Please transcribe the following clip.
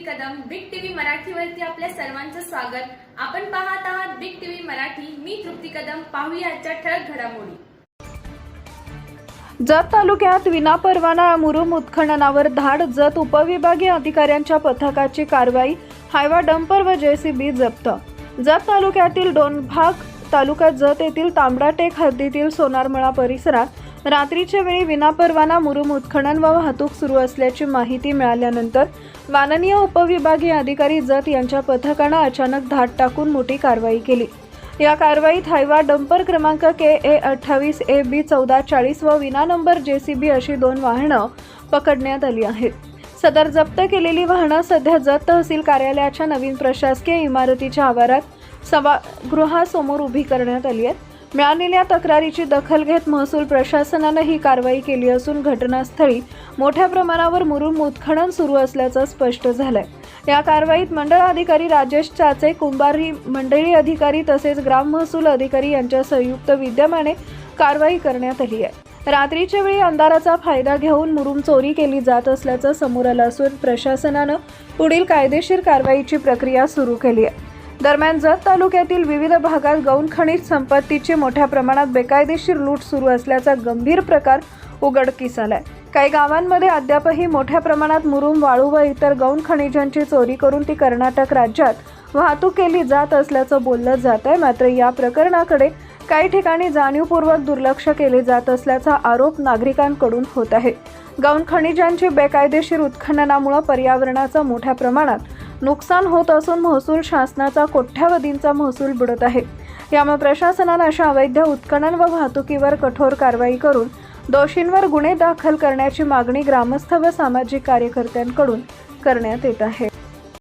मी Kadam big TV मराठीवरती आपल्या सर्वांचं स्वागत. आपण पाहत आहात बिग टीव्ही मराठी. मी तृप्ती कदम. पाहूया आजच्या ठळक घडामोडी. जत तालुक्यात विनापरवाना मुरुम उत्खननावर धाड जत उपविभागीय अधिकाऱ्यांच्या पथकाची कारवाई हायवा डंपर व जेसीबी जप्त. जत तालुक्यातील दोन भाग तालुका जत येथील तांबडाटेक हद्दीतील सोनारमळा परिसरात रात्रीच्या वेळी विनापरवाना मुरुम उत्खनन व वाहतूक सुरू असल्याची माहिती मिळाल्यानंतर माननीय उपविभागीय अधिकारी जत यांच्या पथकानं अचानक धाट टाकून मोठी कारवाई केली. या कारवाईत हायवा डंपर क्रमांक के ए अठ्ठावीस ए बी चौदा चाळीस व विना नंबर जे सी बी अशी दोन वाहनं पकडण्यात आली आहेत. सदर जप्त केलेली वाहनं सध्या जत तहसील कार्यालयाच्या नवीन प्रशासकीय इमारतीच्या आवारात सभागृहासमोर उभी करण्यात आली आहेत. मिळालेल्या तक्रारीची दखल घेत महसूल प्रशासनानं ही कारवाई केली असून घटनास्थळी मोठ्या प्रमाणावर मुरुम उत्खनन सुरू असल्याचं स्पष्ट झालंय. या कारवाईत मंडळ अधिकारी राजेश चाचे कुंभारी मंडळी अधिकारी तसेच ग्राम महसूल अधिकारी यांच्या संयुक्त विद्यमाने कारवाई करण्यात आली आहे. रात्रीच्या वेळी अंधाराचा फायदा घेऊन मुरुम चोरी केली जात असल्याचं समोर आलं असून प्रशासनानं पुढील कायदेशीर कारवाईची प्रक्रिया सुरू केली आहे. दरम्यान जत तालुक्यातील विविध भागात गौण खनिज संपत्तीची मोठ्या प्रमाणात बेकायदेशीर लूट सुरू असल्याचा गंभीर प्रकार उघडकीस आलाय. काही गावांमध्ये अद्यापही मोठ्या प्रमाणात मुरुम वाळू व इतर गौण खनिजांची चोरी करून ती कर्नाटक राज्यात वाहतूक केली जात असल्याचं बोललं जात आहे. मात्र या प्रकरणाकडे काही ठिकाणी जाणीवपूर्वक दुर्लक्ष केले जात असल्याचा आरोप नागरिकांकडून होत आहे. गौण खनिजांची बेकायदेशीर उत्खननामुळे पर्यावरणाचा मोठ्या प्रमाणात नुकसान होत असून महसूल शासनाचा कोट्यावधींचा महसूल बुडत आहे. यामुळे प्रशासनानं अशा अवैध उत्खनन व वाहतुकीवर कठोर कारवाई करून दोषींवर गुन्हे दाखल करण्याची मागणी ग्रामस्थ व सामाजिक कार्यकर्त्यांकडून करण्यात येत आहे.